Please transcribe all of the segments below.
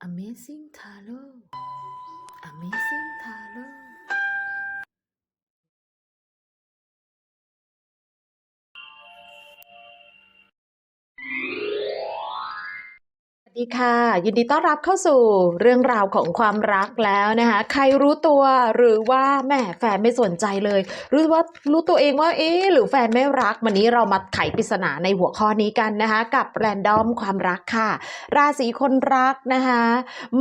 Amazing Tarot Amazing Tarot ดีค่ะ ยินดีต้อนรับเข้าสู่เรื่องราวของความรักแล้วนะคะ ใครรู้ตัวหรือว่าแหมแฟนไม่สนใจเลยรือว่ารู้ตัวเองว่าเอ๊ะหรือแฟนไม่รัก วันนี้เรามาไขปริศนาในหัวข้อนี้กันนะคะ กับแรนดอมความรักค่ะ ราศีคนรักนะคะ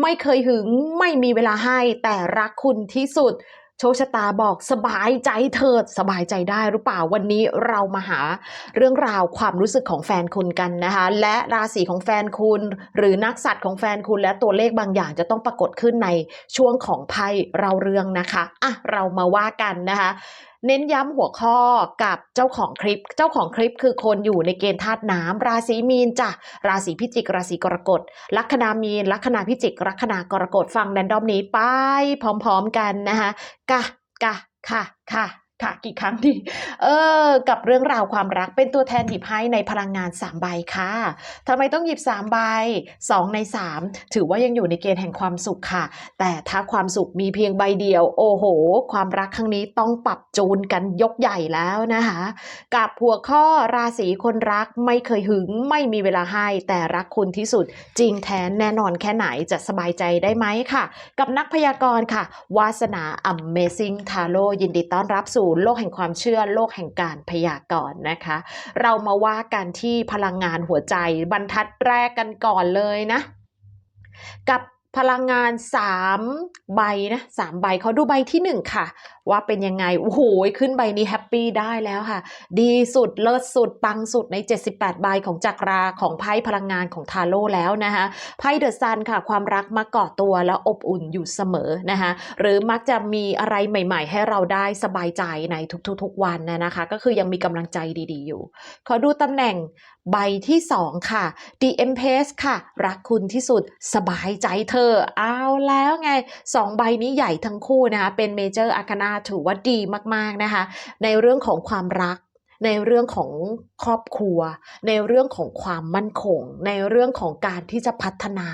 ไม่เคยหึงไม่มีเวลาให้แต่รักคุณที่สุด โชคชะตาบอกสบายใจเถิดสบายใจได้หรือเปล่าวันนี้เรามาหาเรื่องราวความรู้สึกของแฟนคุณกันนะคะ และราศีของแฟนคุณ หรือนักสัตว์ของแฟนคุณและตัวเลขบางอย่างจะต้องปรากฏขึ้นในช่วงของไพ่เราเรื่องนะคะอะเรามาว่ากันนะคะเน้นย้ำหัวข้อกับเจ้าของคลิป เจ้าของคลิปคือคนอยู่ในเกณฑ์ธาตุน้ำ ราศีมีนจ้ะ ราศีพิจิก ราศีกรกฎ ลัคนามีน ลัคนาพิจิก ลัคนากรกฎ ฟังแดนดอมนี้ไปพร้อมๆกันนะคะกะกะค่ะ ค่ะ ค่ะกี่ครั้งดีเออ กับเรื่องราวความรักเป็นตัวแทนหยิบให้ในพลังงาน 3 ใบค่ะทำไมต้องหยิบ 3 ใบ 2 ใน 3 ถือว่ายังอยู่ในเกณฑ์แห่งความสุขค่ะ แต่ถ้าความสุขมีเพียงใบเดียว โอ้โห ความรักครั้งนี้ต้องปรับจูนกันยกใหญ่แล้วนะคะ กับหัวข้อราศีคนรักไม่เคยหึงไม่มีเวลาให้แต่รักคุณที่สุด จริงแท้แน่นอนแค่ไหนจะสบายใจได้ไหมค่ะ กับนักพยากรณ์ค่ะ วาสนา Amazing Tarot ยินดีต้อนรับสู่โลกแห่งความเชื่อโลกแห่งการพยากรณ์นะคะ เรามาว่ากันที่พลังงานหัวใจบรรทัดแรกกันก่อนเลยนะ กับ พลังงาน3ใบนะสามใบเขาดูใบที่1ค่ะ ว่าเป็นยังไง โอ้โห ขึ้นใบนี้แฮปปี้ได้แล้วค่ะ ดีสุดเลิศสุด ปังสุดใน 78 ใบของจักราของไพ่พลังงานของทาโร่แล้วนะคะไพ่เดอะซันค่ะ ความรักมาเกาะตัวแล้วอบอุ่นอยู่เสมอนะคะหรือมักจะมีอะไรใหม่ ๆ ให้เราได้สบายใจในทุกๆ วันนะนะคะ ก็คือยังมีกำลังใจดีๆอยู่ ขอดูตำแหน่งใบที่2ค่ะ The Empress ค่ะ รักคุณที่สุดสบายใจเธอเอาแล้วไง 2 ใบนี้ใหญ่ทั้งคู่นะคะเป็นเมเจอร์อาคานาถือว่าดีมากๆนะคะ ในเรื่องของความรักในเรื่องของครอบครัว ในเรื่องของความมั่นคง ในเรื่องของการที่จะพัฒนา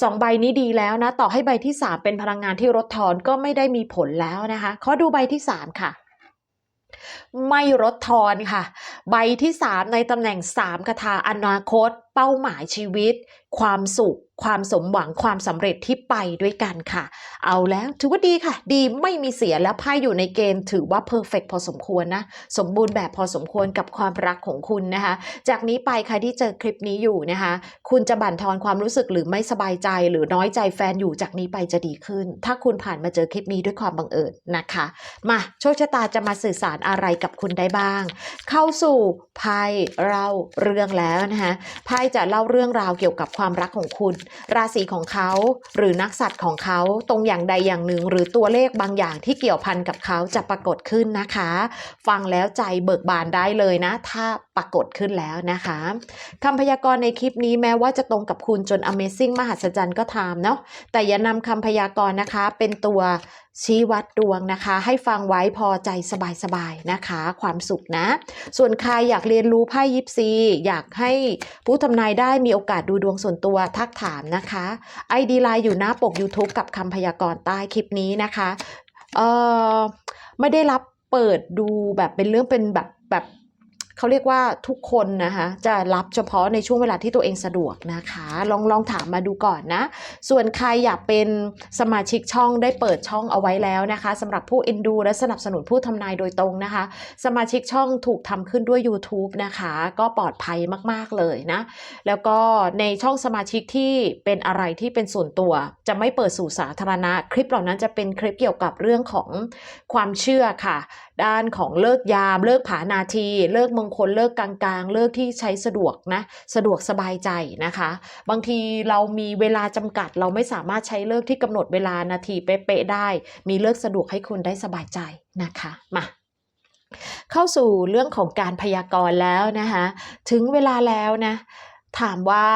สองใบนี้ดีแล้วนะ ต่อให้ใบที่ 3 เป็นพลังงานที่ลดทอนก็ไม่ได้มีผลแล้วนะคะขอดูใบที่ 3 ค่ะ ไม่ลดทอนค่ะ ใบที่ 3 ในตำแหน่ง 3 คาถาอนาคตเป้าหมายชีวิต ความสุข ความสมหวังความสำเร็จที่ไปด้วยกันค่ะ เอาแล้วถือว่าดีค่ะ ดีไม่มีเสียและไพ่อยู่ในเกณฑ์ถือว่าเพอร์เฟกพอสมควรนะ สมบูรณ์แบบพอสมควรกับความรักของคุณนะคะ จากนี้ไปใครที่เจอคลิปนี้อยู่นะคะ คุณจะบั่นทอนความรู้สึกหรือไม่สบายใจ หรือน้อยใจแฟนอยู่จากนี้ไปจะดีขึ้น ถ้าคุณผ่านมาเจอคลิปนี้ด้วยความบังเอิญนะคะ มาโชคชะตาจะมาสื่อสารอะไรกับคุณได้บ้าง เข้าสู่ไพ่เล่าเรื่องแล้วนะคะไพ่จะเล่าเรื่องราวเกี่ยวกับความรักของคุณ ราศีของเขา หรือนักสัตว์ของเขาตรงอย่างใดอย่างหนึ่ง หรือตัวเลขบางอย่างที่เกี่ยวพันกับเขาจะปรากฏขึ้นนะคะ ฟังแล้วใจเบิกบานได้เลยนะ ถ้าปรากฏขึ้นแล้วนะคะคำพยากรณ์ในคลิปนี้แม้ว่าจะตรงกับคุณจน Amazing มหัศจรรย์ก็ตามเนาะแต่อย่านำคำพยากรณ์นะคะ เป็นตัวชี้วัดดวงนะคะ ให้ฟังไว้พอใจสบายๆนะคะ ความสุขนะ ส่วนใครอยากเรียนรู้ไพ่ยิปซี อยากให้ผู้ทำนายได้มีโอกาสดูดวงส่วนตัวทักถามนะคะไอดีไลน์อยู่หน้าปก YouTube กับคำพยากรณ์ใต้คลิปนี้นะคะเออไม่ได้รับเปิดดูแบบเป็นเรื่องเป็นแบบแบบ เขาเรียกว่าทุกคนนะคะจะรับเฉพาะในช่วงเวลาที่ตัวเองสะดวกนะคะ ลองลองถามมาดูก่อนนะ ส่วนใครอยากเป็นสมาชิกช่องได้เปิดช่องเอาไว้แล้วนะคะสำหรับผู้เอ็นดูและสนับสนุนผู้ทำนายโดยตรงนะคะ สมาชิกช่องถูกทำขึ้นด้วย YouTube นะคะ ก็ปลอดภัยมาก ๆ เลยนะ แล้วก็ในช่องสมาชิกที่เป็นอะไรที่เป็นส่วนตัว จะไม่เปิดสู่สาธารณะ คลิปเหล่านั้นจะเป็นคลิปเกี่ยวกับเรื่องของความเชื่อค่ะด้านของเลิกยาม เลิกผานาที เลิกมงคลเลิกกลางๆ เลิกที่ใช้สะดวกนะสะดวกสบายใจนะคะ บางทีเรามีเวลาจำกัด เราไม่สามารถใช้เลิกที่กำหนดเวลานาทีเป๊ะๆได้ มีเลิกสะดวกให้คุณได้สบายใจนะคะมาเข้าสู่เรื่องของการพยากรณ์แล้วนะคะถึงเวลาแล้วนะ ถามว่า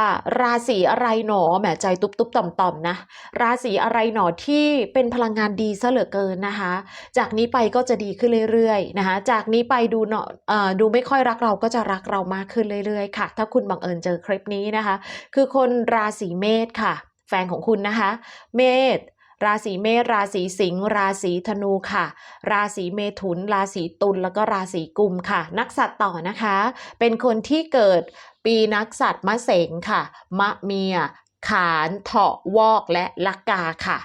ราศีอะไรหนอแหมใจตุบตุบต่อมต่อมๆนะ ราศีอะไรหนอที่เป็นพลังงานดีซะเหลือเกินนะคะ จากนี้ไปก็จะดีขึ้นเรื่อยๆนะคะ จากนี้ไปดูเนาะเออดูไม่ค่อยรักเราก็จะรักเรามากขึ้นเรื่อยๆ ค่ะ ถ้าคุณบังเอิญเจอคลิปนี้นะคะ คือคนราศีเมษค่ะ แฟนของคุณนะคะ เมษราศีเมษราศีสิงห์ราศีธนูค่ะ ราศีเมถุน ราศีตุลแล้วก็ราศีกุมค่ะ นักสัตว์ต่อนะคะ เป็นคนที่เกิด ปีนักสัตว์มะเสงค่ะ มะเมีย ขานเถาะวอกและลักกาค่ะ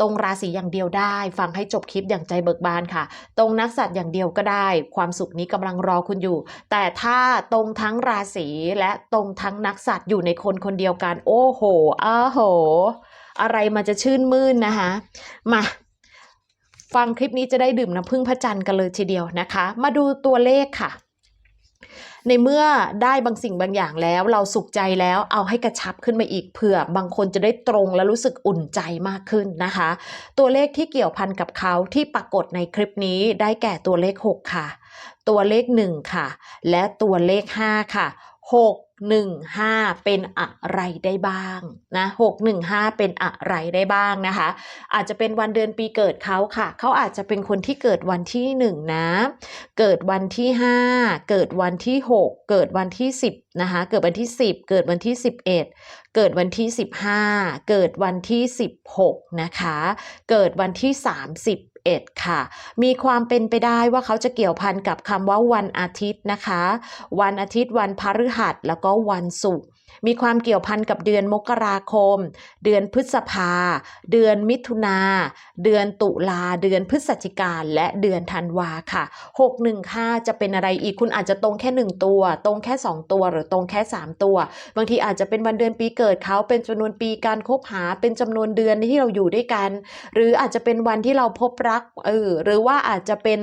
ตรงราศีอย่างเดียวได้ ฟังให้จบคลิปอย่างใจเบิกบานค่ะ ตรงนักสัตว์อย่างเดียวก็ได้ ความสุขนี้กำลังรอคุณอยู่ แต่ถ้าตรงทั้งราศีและตรงทั้งนักสัตว์อยู่ในคนคนเดียวกัน โอ้โหอ้าโห อะไรมันจะชื่นมื่นนะคะมาฟังคลิปนี้จะได้ดื่มน้ำพึ่งพระจันทร์กันเลยทีเดียวนะคะ มาดูตัวเลขค่ะ ในเมื่อได้บางสิ่งบางอย่างแล้วเราสุขใจแล้วเอาให้กระชับขึ้นมาอีกเผื่อบางคนจะได้ตรงและรู้สึกอุ่นใจมากขึ้นนะคะ ตัวเลขที่เกี่ยวพันกับเขาที่ปรากฏในคลิปนี้ได้แก่ตัวเลข 6 ค่ะ ตัวเลข 1 ค่ะ และตัวเลข 5 ค่ะ 6 1 5 เป็นอะไรได้บ้างนะ6 1 5 เป็นอะไรได้บ้างนะคะ อาจจะเป็นวันเดือนปีเกิดเขาค่ะ เขาอาจจะเป็นคนที่เกิดวันที่ 1 นะ เกิดวันที่ 5 เกิดวันที่ 6 เกิดวันที่ 10 นะคะ เกิดวันที่ 10 เกิดวันที่ 11 เกิดวันที่ 15 เกิดวันที่ 16 นะคะ เกิดวันที่ 11 ค่ะ มีความเป็นไปได้ว่าเขาจะเกี่ยวพันกับคำว่าวันอาทิตย์นะคะ วันอาทิตย์วันพฤหัสแล้วก็วันศุกร์ มีความเกี่ยวพันกับเดือนมกราคม เดือนพฤษภา เดือนมิถุนา เดือนตุลา เดือนพฤศจิกาและเดือนธันวาค่ะ 615 จะเป็นอะไรอีกคุณอาจจะตรงแค่ 1 ตัว ตรงแค่ 2 ตัวหรือตรงแค่ 3 ตัว บางทีอาจจะเป็นวันเดือนปีเกิดเขาเป็นจำนวนปีการคบหาเป็นจำนวนเดือนที่เราอยู่ด้วยกัน หรืออาจจะเป็นวันที่เราพบรักเออหรือว่าอาจจะเป็น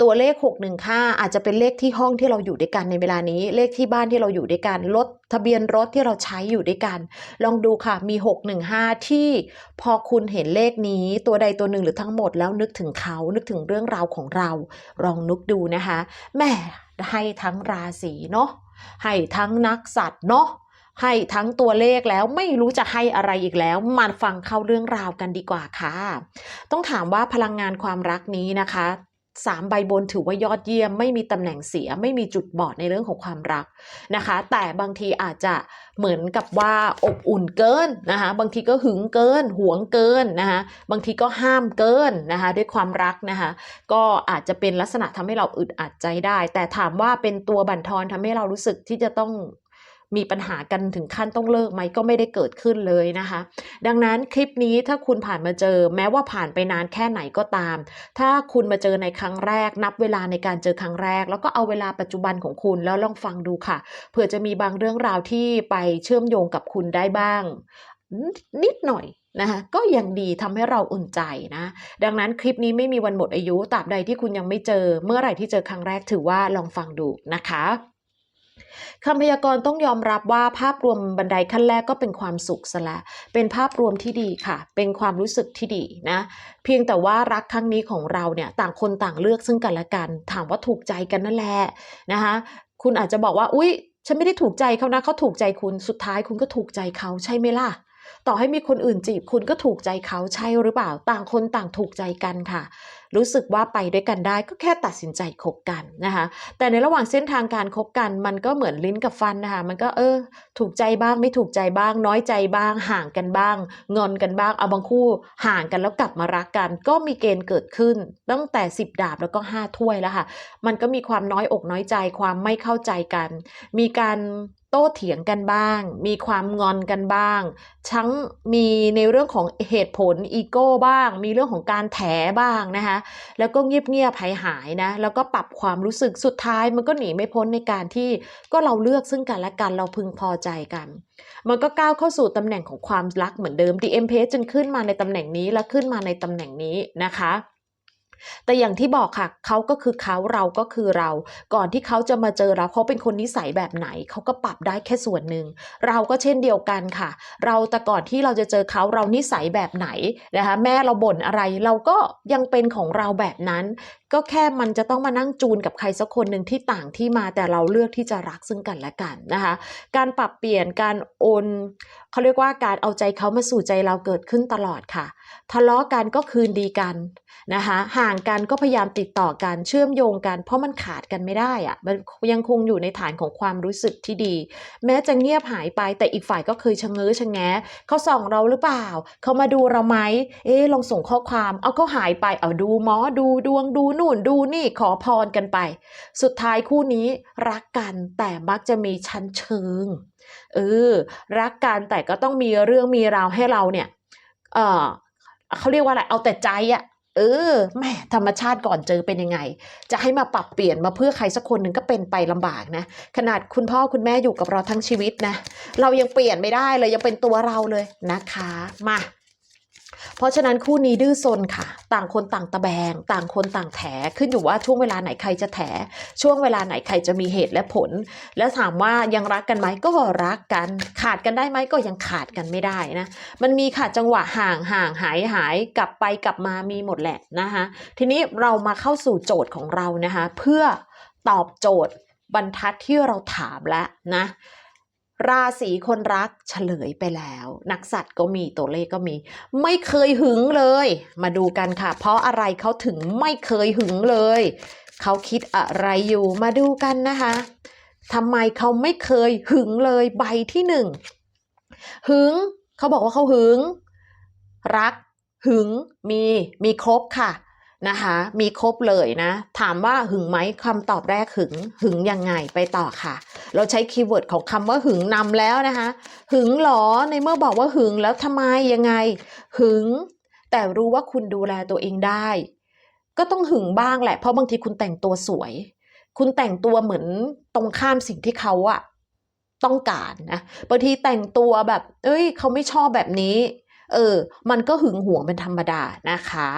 ตัวเลข 615 อาจจะเป็นเลขที่ห้องที่เราอยู่ด้วยกันในเวลานี้ เลขที่บ้านที่เราอยู่ด้วยกัน รถทะเบียนรถที่เราใช้อยู่ด้วยกัน ลองดูค่ะ มี 615 ที่พอคุณเห็นเลขนี้ ตัวใดตัวหนึ่งหรือทั้งหมดแล้วนึกถึงเขา นึกถึงเรื่องราวของเรา ลองนึกดูนะคะ แม่ให้ทั้งราศีเนาะ ให้ทั้งนักสัตว์เนาะให้ทั้งตัวเลขแล้วไม่รู้จะให้อะไรอีกแล้ว มาฟังเข้าเรื่องราวกันดีกว่าค่ะ ต้องถามว่าพลังงานความรักนี้นะคะ สามใบบนถือว่ายอดเยี่ยม ไม่มีตำแหน่งเสียไม่มีจุดบอดในเรื่องของความรักนะคะ แต่บางทีอาจจะเหมือนกับว่าอบอุ่นเกินนะคะบางทีก็หึงเกินหวงเกินนะคะบางทีก็ห้ามเกินนะคะด้วยความรักนะคะก็อาจจะเป็นลักษณะทำให้เราอึดอัดใจได้ แต่ถามว่าเป็นตัวบั่นทอนทำให้เรารู้สึกที่จะต้อง มีปัญหากันถึงขั้นต้องเลิกไหมก็ไม่ได้เกิดขึ้นเลยนะคะ ดังนั้นคลิปนี้ถ้าคุณผ่านมาเจอ แม้ว่าผ่านไปนานแค่ไหนก็ตาม ถ้าคุณมาเจอในครั้งแรก นับเวลาในการเจอครั้งแรก แล้วก็เอาเวลาปัจจุบันของคุณแล้วลองฟังดูค่ะเผื่อจะมีบางเรื่องราวที่ไปเชื่อมโยงกับคุณได้บ้าง นิดหน่อยนะคะก็ยังดีทำให้เราอุ่นใจนะ ดังนั้นคลิปนี้ไม่มีวันหมดอายุตราบใดที่คุณยังไม่เจอ เมื่อไหร่ที่เจอครั้งแรกถือว่าลองฟังดูนะคะ คำพยากรณ์ต้องยอมรับว่าภาพรวมบันไดขั้นแรกก็เป็นความสุขซะละเป็นภาพรวมที่ดีค่ะ เป็นความรู้สึกที่ดีนะ เพียงแต่ว่ารักครั้งนี้ของเราเนี่ยต่างคนต่างเลือกซึ่งกันและกัน ถามว่าถูกใจกันนั่นแหละนะคะคุณอาจจะบอกว่าอุ๊ย ฉันไม่ได้ถูกใจเขานะเขาถูกใจคุณสุดท้ายคุณก็ถูกใจเขาใช่ไหมล่ะต่อให้มีคนอื่นจีบคุณก็ถูกใจเขาใช่หรือเปล่า ต่างคนต่างถูกใจกันค่ะ รู้สึกว่าไปด้วยกันได้ก็แค่ตัดสินใจคบกันนะคะแต่ในระหว่างเส้นทางการคบกันมันก็เหมือนลิ้นกับฟันนะคะมันก็เออ ถูกใจบ้างไม่ถูกใจบ้าง น้อยใจบ้าง ห่างกันบ้างงอนกันบ้างเอาบางคู่ห่างกันแล้วกลับมารักกัน ก็มีเกณฑ์เกิดขึ้น ตั้งแต่ 10 ดาบแล้วก็ 5 ถ้วยแล้วค่ะมันก็มีความน้อยอกน้อยใจความไม่เข้าใจกัน มีการ โต้เถียงกันบ้าง มีความงอนกันบ้าง ทั้งมีในเรื่องของเหตุผลอีโก้บ้าง มีเรื่องของการแถบ้างนะคะ แล้วก็เงียบเงียบหายหายนะ แล้วก็ปรับความรู้สึกสุดท้าย มันก็หนีไม่พ้นในการที่ก็เราเลือกซึ่งกันและกันเราพึงพอใจกัน มันก็ก้าวเข้าสู่ตำแหน่งของความรักเหมือนเดิม DM p a จึงขึ้นมาในตำแหน่งนี้และขึ้นมาในตำแหน่งนี้นะคะ แต่อย่างที่บอกค่ะเขาก็คือเขาเราก็คือเรา ก่อนที่เขาจะมาเจอเราเขาเป็นคนนิสัยแบบไหนเขาก็ปรับได้แค่ส่วนหนึ่งเราก็เช่นเดียวกันค่ะ เราแต่ก่อนที่เราจะเจอเขาเรานิสัยแบบไหนนะคะแม่เราบ่นอะไรเราก็ยังเป็นของเราแบบนั้น ก็แค่มันจะต้องมานั่งจูนกับใครสักคนหนึ่งที่ต่างที่มาแต่เราเลือกที่จะรักซึ่งกันและกันนะคะ การปรับเปลี่ยนการโอนเขาเรียกว่าการเอาใจเขามาสู่ใจเราเกิดขึ้นตลอดค่ะ ทะเลาะกันก็คืนดีกันนะคะหาห่างกันก็พยายามติดต่อกันเชื่อมโยงกัน เพราะมันขาดกันไม่ได้อะมันยังคงอยู่ในฐานของความรู้สึกที่ดี แม้จะเงียบหายไปแต่อีกฝ่ายก็เคยชะเง้อชะแงะเขาส่องเราหรือเปล่า เขามาดูเราไหมเอ๊ลองส่งข้อความ เอาเขาหายไปเอาดูหมอดูดวงดูนู่นดูนี่ขอพรกันไป สุดท้ายคู่นี้รักกันแต่มักจะมีชั้นเชิงเออรักกันแต่ก็ต้องมีเรื่องมีราวให้เราเนี่ยเออเขาเรียกว่าอะไรเอาแต่ใจอะ เออแม่ธรรมชาติก่อนเจอเป็นยังไง จะให้มาปรับเปลี่ยนมาเพื่อใครสักคนหนึ่งก็เป็นไปลำบากนะ ขนาดคุณพ่อคุณแม่อยู่กับเราทั้งชีวิตนะ เรายังเปลี่ยนไม่ได้เลยยังเป็นตัวเราเลยนะคะ มา เพราะฉะนั้นคู่นี้ดื้อซนค่ะ ต่างคนต่างตะแบง ต่างคนต่างแถขึ้นอยู่ว่าช่วงเวลาไหนใครจะแถ ช่วงเวลาไหนใครจะมีเหตุและผล แล้วถามว่ายังรักกันไหมก็รักกัน ขาดกันได้ไหมก็ยังขาดกันไม่ได้นะ มันมีค่ะจังหวะห่างห่างหายหายกลับไปกลับมามีหมดแหละนะคะทีนี้เรามาเข้าสู่โจทย์ของเรานะคะ เพื่อตอบโจทย์บรรทัดที่เราถามแล้วนะ ราศีคนรักเฉลยไปแล้ว นักสัตว์ก็มีตัวเลขก็มี ไม่เคยหึงเลย มาดูกันค่ะ เพราะอะไรเขาถึงไม่เคยหึงเลย เขาคิดอะไรอยู่มาดูกันนะคะทำไมเขาไม่เคยหึงเลยใบที่หนึ่งหึงเขาบอกว่าเขาหึง รักหึงมีมีครบค่ะ นะคะ มีครบเลยนะ ถามว่าหึงไหมคำตอบแรกหึง หึงยังไงไปต่อค่ะ เราใช้คีย์เวิร์ดของคำว่าหึงนำแล้วนะคะ หึงหรอในเมื่อบอกว่าหึงแล้วทำไมยังไง หึง แต่รู้ว่าคุณดูแลตัวเองได้ ก็ต้องหึงบ้างแหละ เพราะบางทีคุณแต่งตัวสวย คุณแต่งตัวเหมือนตรงข้ามสิ่งที่เขาอะต้องการนะบางทีแต่งตัวแบบ เอ้ย เขาไม่ชอบแบบนี้ เออ มันก็หึงหวงเป็นธรรมดานะคะ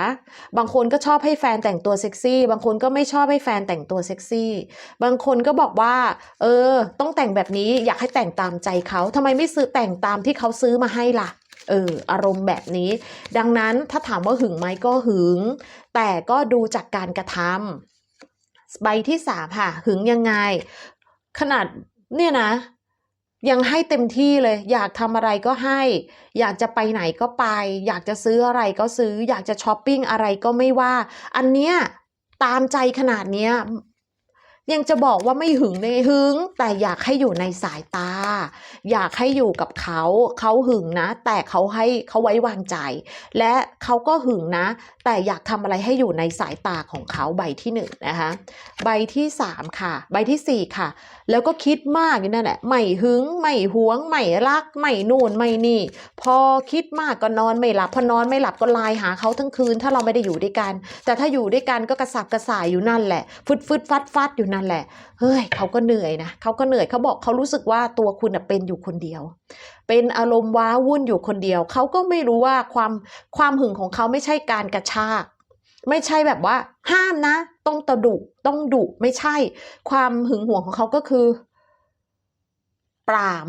บางคนก็ชอบให้แฟนแต่งตัวเซ็กซี่ บางคนก็ไม่ชอบให้แฟนแต่งตัวเซ็กซี่ บางคนก็บอกว่า เออ ต้องแต่งแบบนี้อยากให้แต่งตามใจเขาทำไมไม่ซื้อแต่งตามที่เขาซื้อมาให้ล่ะเอออารมณ์แบบนี้ ดังนั้นถ้าถามว่าหึงไหมก็หึง แต่ก็ดูจากการกระทำใบที่สามค่ะ หึงยังไง ขนาดเนี่ยนะ ยังให้เต็มที่เลย อยากทำอะไรก็ให้ อยากจะไปไหนก็ไป อยากจะซื้ออะไรก็ซื้อ อยากจะช้อปปิ้งอะไรก็ไม่ว่า อันเนี้ยตามใจขนาดเนี้ย ยังจะบอกว่าไม่หึงในหึง แต่อยากให้อยู่ในสายตา อยากให้อยู่กับเขาเขาหึงนะ แต่เขาให้เขาไว้วางใจ และเขาก็หึงนะ แต่อยากทำอะไรให้อยู่ในสายตาของเขาใบที่หนึ่งนะคะใบที่สามค่ะ ใบที่สี่ค่ะ แล้วก็คิดมากอยู่นั่นแหละไม่หึงไม่หวงไม่รักไม่นู่นไม่นี่ พอคิดมากก็นอนไม่หลับพอนอนไม่หลับก็ไลน์หาเขาทั้งคืน ถ้าเราไม่ได้อยู่ด้วยกัน แต่ถ้าอยู่ด้วยกันก็กระสับกระส่ายอยู่นั่นแหละฟึดฟึดฟัดฟัดอยู่นั่นแหละ เฮ้ยเขาก็เหนื่อยนะเขาก็เหนื่อยเขาบอกเขารู้สึกว่าตัวคุณเป็นอยู่คนเดียว เป็นอารมณ์ว้าวุ่นอยู่คนเดียว เขาก็ไม่รู้ว่าความความหึงของเขาไม่ใช่การกระชาก ไม่ใช่แบบว่า ห้ามนะ ต้องตะดุต้องดุไม่ใช่ ความหึงหวงของเขาก็คือ ปราม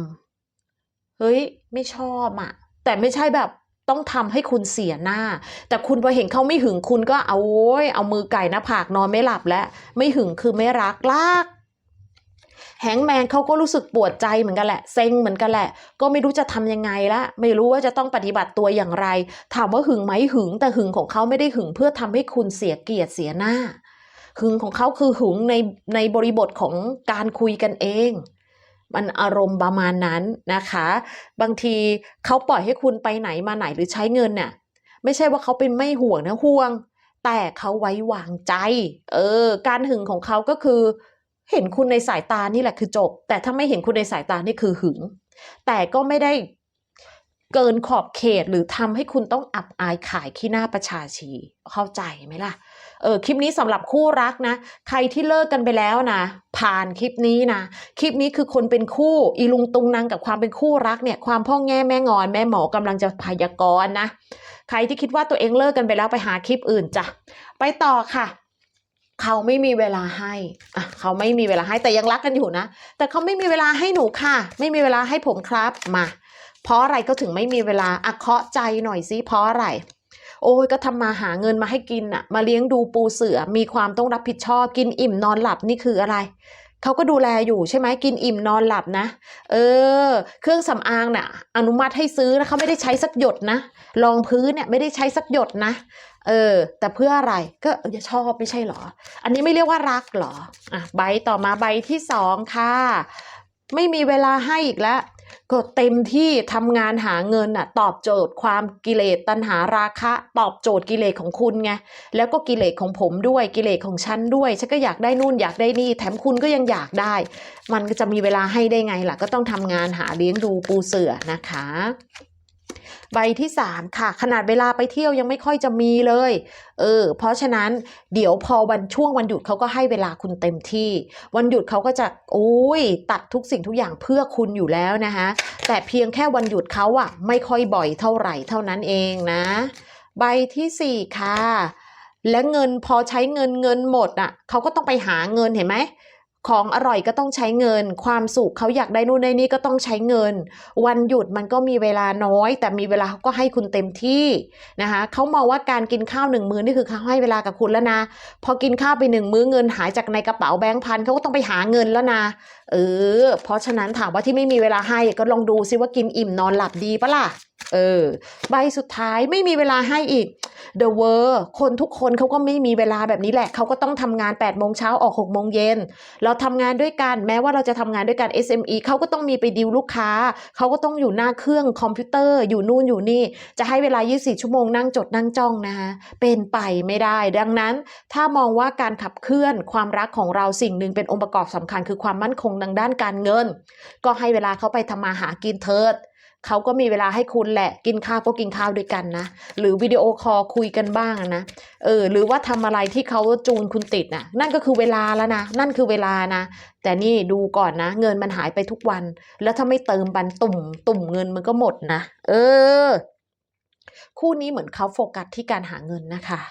เฮ้ย ไม่ชอบอะ แต่ไม่ใช่แบบ ต้องทำให้คุณเสียหน้า แต่คุณพอเห็นเขาไม่หึงคุณก็เอาโว้ยเอามือไก่หน้าผากนอนไม่หลับแล้ว ไม่หึงคือไม่รักลากแฮงแมนเขาก็รู้สึกปวดใจเหมือนกันแหละ เซ็งเหมือนกันแหละ ก็ไม่รู้จะทำยังไงละ ไม่รู้ว่าจะต้องปฏิบัติตัวอย่างไร ถามว่าหึงไหมหึง แต่หึงของเขาไม่ได้หึงเพื่อทำให้คุณเสียเกียรติเสียหน้า หึงของเขาคือหึงในในบริบทของการคุยกันเอง มันอารมณ์ประมาณนั้นนะคะ บางทีเขาปล่อยให้คุณไปไหนมาไหนหรือใช้เงินเนี่ยไม่ใช่ว่าเขาเป็นไม่ห่วงนะห่วง แต่เขาไว้วางใจ เออ การหึงของเขาก็คือ เห็นคุณในสายตานี่แหละคือจบ แต่ถ้าไม่เห็นคุณในสายตานี่คือหึง แต่ก็ไม่ได้เกินขอบเขตหรือทำให้คุณต้องอับอายขายขี้หน้าประชาชีเข้าใจไหมล่ะ เออคลิปนี้สำหรับคู่รักนะ ใครที่เลิกกันไปแล้วนะผ่านคลิปนี้นะคลิปนี้คือคนเป็นคู่อีลุงตุงนางกับความเป็นคู่รักเนี่ยความพ่อแง่แม่งอนแม่หมอกำลังจะพยากรณ์นะ ใครที่คิดว่าตัวเองเลิกกันไปแล้วไปหาคลิปอื่นจ้ะไปต่อค่ะเขาไม่มีเวลาให้อะเขาไม่มีเวลาให้แต่ยังรักกันอยู่นะ แต่เขาไม่มีเวลาให้หนูค่ะ ไม่มีเวลาให้ผมครับมา เพราะอะไรก็ถึงไม่มีเวลาอะเคาะใจหน่อยสิเพราะอะไร โอ้ยก็ทำมาหาเงินมาให้กินอะมาเลี้ยงดูปูเสือมีความต้องรับผิดชอบ กินอิ่มนอนหลับนี่คืออะไรเขาก็ดูแลอยู่ใช่ไหมกินอิ่มนอนหลับนะ เออ เครื่องสำอางน่ะ อนุมัติให้ซื้อนะเขาไม่ได้ใช้สักหยดนะรองพื้นเนี่ยไม่ได้ใช้สักหยดนะ เออ แต่เพื่ออะไรก็ชอบไม่ใช่หรอ อันนี้ไม่เรียกว่ารักหรออะใบต่อมาใบที่สองค่ะ ไม่มีเวลาให้อีกแล้วก็เต็มที่ทำงานหาเงินน่ะตอบโจทย์ความกิเลสตัณหาราคะ ตอบโจทย์กิเลสของคุณไงแล้วก็กิเลสของผมด้วยกิเลสของฉันด้วยฉันก็อยากได้นู่นอยากได้นี่ แถมคุณก็ยังอยากได้ มันก็จะมีเวลาให้ได้ไงล่ะ ก็ต้องทำงานหาเลี้ยงดูปูเสือนะคะ ใบที่สามค่ะ ขนาดเวลาไปเที่ยวยังไม่ค่อยจะมีเลย เออ เพราะฉะนั้นเดี๋ยวพอวันช่วงวันหยุดเขาก็ให้เวลาคุณเต็มที่ วันหยุดเขาก็จะโอ้ยตัดทุกสิ่งทุกอย่างเพื่อคุณอยู่แล้วนะคะแต่เพียงแค่วันหยุดเขาอะไม่ค่อยบ่อยเท่าไหร่เท่านั้นเองนะ ใบที่สี่ค่ะและเงินพอใช้เงินเงินหมดอะเขาก็ต้องไปหาเงินเห็นไหม ของอร่อยก็ต้องใช้เงิน ความสุขเขาอยากได้นู่นได้นี่ก็ต้องใช้เงิน วันหยุดมันก็มีเวลาน้อย แต่มีเวลาเขาก็ให้คุณเต็มที่นะคะเขามองว่าการกินข้าวหนึ่งมื้อนี่คือเขาให้เวลากับคุณแล้วนะ พอกินข้าวไปหนึ่งมื้อเงินหายจากในกระเป๋าแบงค์พันเขาก็ต้องไปหาเงินแล้วนะเออเพราะฉะนั้นถามว่าที่ไม่มีเวลาให้ก็ลองดูซิว่ากินอิ่มนอนหลับดีปะล่ะเออใบสุดท้ายไม่มีเวลาให้อีก The World คนทุกคนเขาก็ไม่มีเวลาแบบนี้แหละเขาก็ต้องทำงาน8ปดโมงเช้าออก6กโมงเย็นแล้วเราทำงานด้วยกัน แม้ว่าเราจะทำงานด้วยกัน SME เขาก็ต้องมีไปดิวลูกค้า เขาก็ต้องอยู่หน้าเครื่องคอมพิวเตอร์ อยู่นู่นอยู่นี่ จะให้เวลา 24 ชั่วโมงนั่งจดนั่งจ้องนะคะเป็นไปไม่ได้ ดังนั้น ถ้ามองว่าการขับเคลื่อนความรักของเราสิ่งหนึ่งเป็นองค์ประกอบสำคัญ คือความมั่นคงทางด้านการเงิน ก็ให้เวลาเขาไปทำมาหากินเถิด เขาก็มีเวลาให้คุณแหละ กินข้าวก็กินข้าวด้วยกันนะ หรือวิดีโอคอลคุยกันบ้างนะ เออ หรือว่าทำอะไรที่เขาจูนคุณติดน่ะ นั่นก็คือเวลาแล้วนะ นั่นคือเวลานะ แต่นี่ดูก่อนนะ เงินมันหายไปทุกวัน แล้วถ้าไม่เติมบันตุ่ม ตุ่มเงินมันก็หมดนะ เออ คู่นี้เหมือนเขาโฟกัสที่การหาเงินนะคะ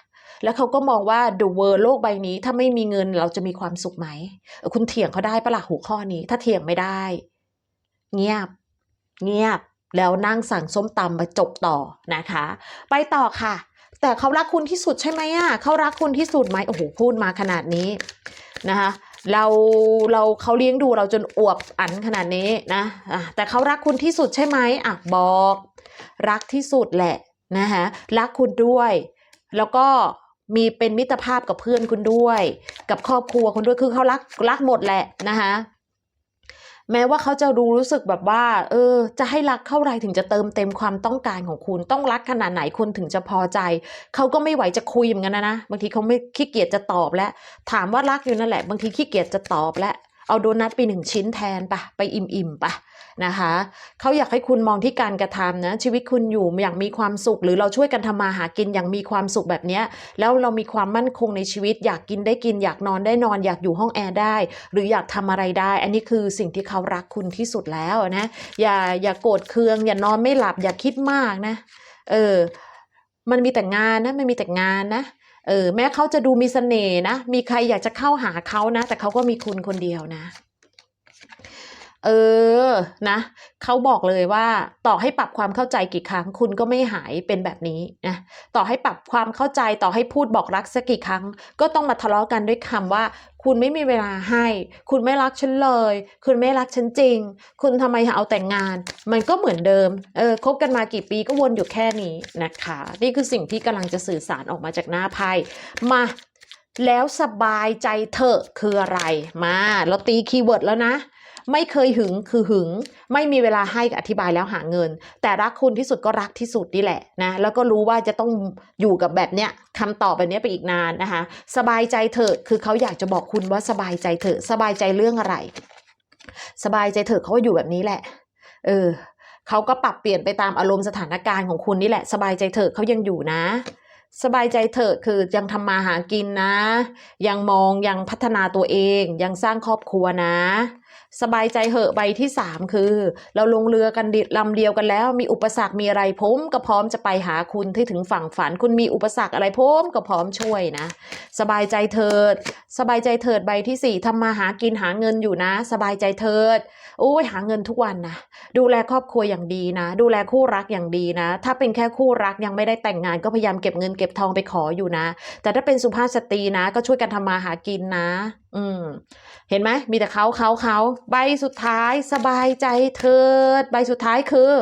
แล้วเขาก็มองว่า the world โลกใบนี้ ถ้าไม่มีเงินเราจะมีความสุขไหม คุณเถียงเขาได้ปะล่ะหัวข้อนี้ ถ้าเถียงไม่ได้ เงียบ เงียบ แล้วนั่งสั่งส้มตำมาจบต่อนะคะ ไปต่อค่ะ แต่เขารักคุณที่สุดใช่ไหมอะเขารักคุณที่สุดไหมโอ้โหพูดมาขนาดนี้นะคะเราเราเขาเลี้ยงดูเราจนอวบอันขนาดนี้นะอะแต่เขารักคุณที่สุดใช่ไหมอะบอก รักที่สุดแหละนะคะรักคุณด้วย แล้วก็มีเป็นมิตรภาพกับเพื่อนคุณด้วย กับครอบครัวคุณด้วยคือเขารักรักหมดแหละนะคะ แม้ว่าเขาจะรู้รู้สึกแบบว่า เออ จะให้รักเท่าไรถึงจะเติมเต็มความต้องการของคุณ ต้องรักขนาดไหนคุณถึงจะพอใจ เขาก็ไม่ไหวจะคุยเหมือนกันนะนะ บางทีเขาไม่ขี้เกียจจะตอบแล้ว ถามว่ารักอยู่นั่นแหละ บางทีขี้เกียจจะตอบแล้ว เอาโดนัทไปหนึ่งชิ้นแทนปะไปอิ่มๆปะนะคะเขาอยากให้คุณมองที่การกระทำนะชีวิตคุณอยู่อย่างมีความสุข หรือเราช่วยกันทำมาหากินอย่างมีความสุขแบบนี้แล้วเรามีความมั่นคงในชีวิต อยากกินได้กิน อยากนอนได้นอน อยากอยู่ห้องแอร์ได้ หรืออยากทำอะไรได้ อันนี้คือสิ่งที่เขารักคุณที่สุดแล้วนะอย่าอย่าโกรธเคือง อย่านอนไม่หลับอย่าคิดมากนะ เออมันมีแต่งานนะมันมีแต่งานนะ เออแม้เขาจะดูมีเสน่ห์นะ มีใครอยากจะเข้าหาเขานะ แต่เขาก็มีคุณคนเดียวนะ เออนะเขาบอกเลยว่าต่อให้ปรับความเข้าใจกี่ครั้ง คุณก็ไม่หายเป็นแบบนี้นะต่อให้ปรับความเข้าใจต่อให้พูดบอกรักสักกี่ครั้ง ก็ต้องมาทะเลาะกันด้วยคำว่า คุณไม่มีเวลาให้ คุณไม่รักฉันเลย คุณไม่รักฉันจริง คุณทำไมหาเอาแต่งงาน มันก็เหมือนเดิมเออคบกันมากี่ปีก็วนอยู่แค่นี้นะคะ นี่คือสิ่งที่กำลังจะสื่อสารออกมาจากหน้าไพ่มาแล้วสบายใจเถอะคืออะไรมาเราตีคีย์เวิร์ดแล้วนะ ไม่เคยหึงคือหึง ไม่มีเวลาให้อธิบายแล้วหาเงิน แต่รักคุณที่สุดก็รักที่สุดนี่แหละนะแล้วก็รู้ว่าจะต้องอยู่กับแบบเนี้ยคำตอบแบบเนี้ยไปอีกนานนะคะ สบายใจเถอะคือเขาอยากจะบอกคุณว่าสบายใจเถอะสบายใจเรื่องอะไร สบายใจเถอะเขาก็อยู่แบบนี้แหละ เออเขาก็ปรับเปลี่ยนไปตามอารมณ์สถานการณ์ของคุณนี่แหละ สบายใจเถอะเขายังอยู่นะสบายใจเถอะคือยังทำมาหากินนะ ยังมองยังพัฒนาตัวเอง ยังสร้างครอบครัวนะ สบายใจเหอะใบที่สามคือ เราลงเรือกันดลำเดียวกันแล้ว มีอุปสรรคมีอะไรผมก็พร้อมจะไปหาคุณที่ถึงฝั่งฝัน คุณมีอุปสรรคอะไรผมก็พร้อมช่วยนะ สบายใจเถิด สบายใจเถิดใบที่สี่ทำมาหากินหาเงินอยู่นะ สบายใจเถิดโอ้ยหาเงินทุกวันนะดูแลครอบครัวอย่างดีนะ ดูแลคู่รักอย่างดีนะ ถ้าเป็นแค่คู่รักยังไม่ได้แต่งงานก็พยายามเก็บเงินเก็บทองไปขออยู่นะ แต่ถ้าเป็นสุภาพสตรีนะ ก็ช่วยกันทำมาหากินนะอืม เห็นไหมมีแต่เขาเขาเขาใบสุดท้ายสบายใจเถิด ใบสุดท้ายคือ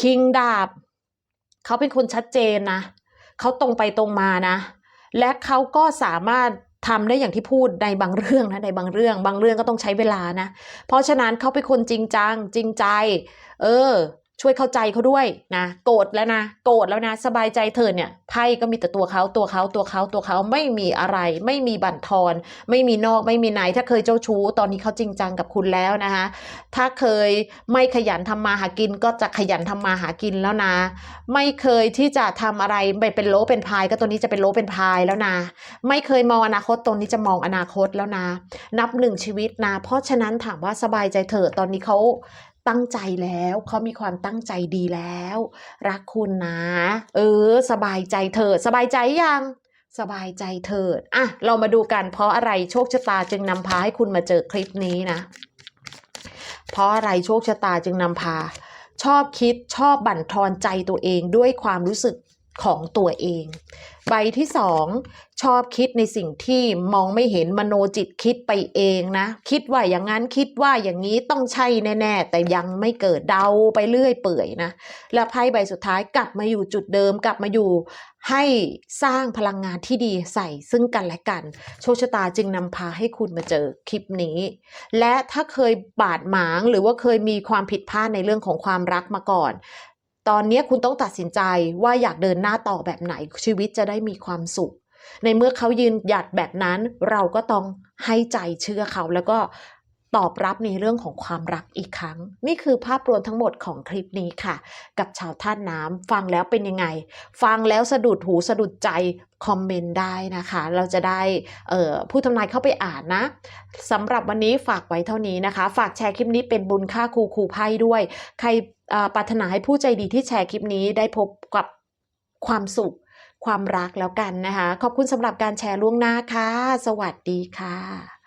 คิงดาบ เขาเป็นคนชัดเจนนะเขาตรงไปตรงมานะ และเขาก็สามารถทำได้อย่างที่พูดในบางเรื่องนะในบางเรื่อง บางเรื่องก็ต้องใช้เวลานะ เพราะฉะนั้นเขาเป็นคนจริงจัง จริงใจ เออ ช่วยเข้าใจเขาด้วยนะโกรธแล้วนะโกรธแล้วนะ สบายใจเธอเนี่ยไพ่ก็มีแต่ตัวเขาตัวเขาตัวเขาตัวเขาไม่มีอะไร ไม่มีบั่นทอน ไม่มีนอกไม่มีในถ้าเคยเจ้าชู้ ตอนนี้เขาจริงจังกับคุณแล้วนะคะถ้าเคยไม่ขยันทำมาหากินก็จะขยันทำมาหากินแล้วนะ ไม่เคยที่จะทำอะไรไปเป็นโลเป็นพาย ก็ตัวนี้จะเป็นโลเป็นพายแล้วนะ ไม่เคยมองอนาคตตรงนี้จะมองอนาคตแล้วนะ นับหนึ่งชีวิตนะ เพราะฉะนั้นถามว่าสบายใจเถอะตอนนี้เขา ตั้งใจแล้วเขามีความตั้งใจดีแล้ว รักคุณนะ เออ สบายใจเถิดสบายใจยังสบายใจเถิดอะเรามาดูกันเพราะอะไรโชคชะตาจึงนำพาให้คุณมาเจอคลิปนี้นะ เพราะอะไรโชคชะตาจึงนำพา ชอบคิดชอบบั่นทอนใจตัวเองด้วยความรู้สึก ของตัวเอง ใบที่สองชอบคิดในสิ่งที่มองไม่เห็นมโนจิตคิดไปเองนะ คิดว่าอย่างนั้นคิดว่าอย่างนี้ต้องใช่แน่ๆ แต่ยังไม่เกิดเดาไปเรื่อยเปื่อยนะ แล้วไพ่ใบสุดท้ายกลับมาอยู่จุดเดิมกลับมาอยู่ให้สร้างพลังงานที่ดีใส่ซึ่งกันและกัน โชคชะตาจึงนำพาให้คุณมาเจอคลิปนี้ และถ้าเคยบาดหมางหรือว่าเคยมีความผิดพลาดในเรื่องของความรักมาก่อน ตอนนี้คุณต้องตัดสินใจว่าอยากเดินหน้าต่อแบบไหนชีวิตจะได้มีความสุข ในเมื่อเขายืนหยัดแบบนั้นเราก็ต้องให้ใจเชื่อเขาแล้วก็ตอบรับในเรื่องของความรักอีกครั้ง นี่คือภาพรวมทั้งหมดของคลิปนี้ค่ะ กับชาวท่านน้ำฟังแล้วเป็นยังไง ฟังแล้วสะดุดหูสะดุดใจคอมเมนต์ได้นะคะ เราจะได้เออผู้ทำนายเข้าไปอ่านนะสำหรับวันนี้ฝากไว้เท่านี้นะคะ ฝากแชร์คลิปนี้เป็นบุญค่าครูครูไพ่ด้วย ใคร ปรารถนาให้ผู้ใจดีที่แชร์คลิปนี้ได้พบกับความสุข ความรักแล้วกันนะคะ ขอบคุณสำหรับการแชร์ล่วงหน้าค่ะ สวัสดีค่ะ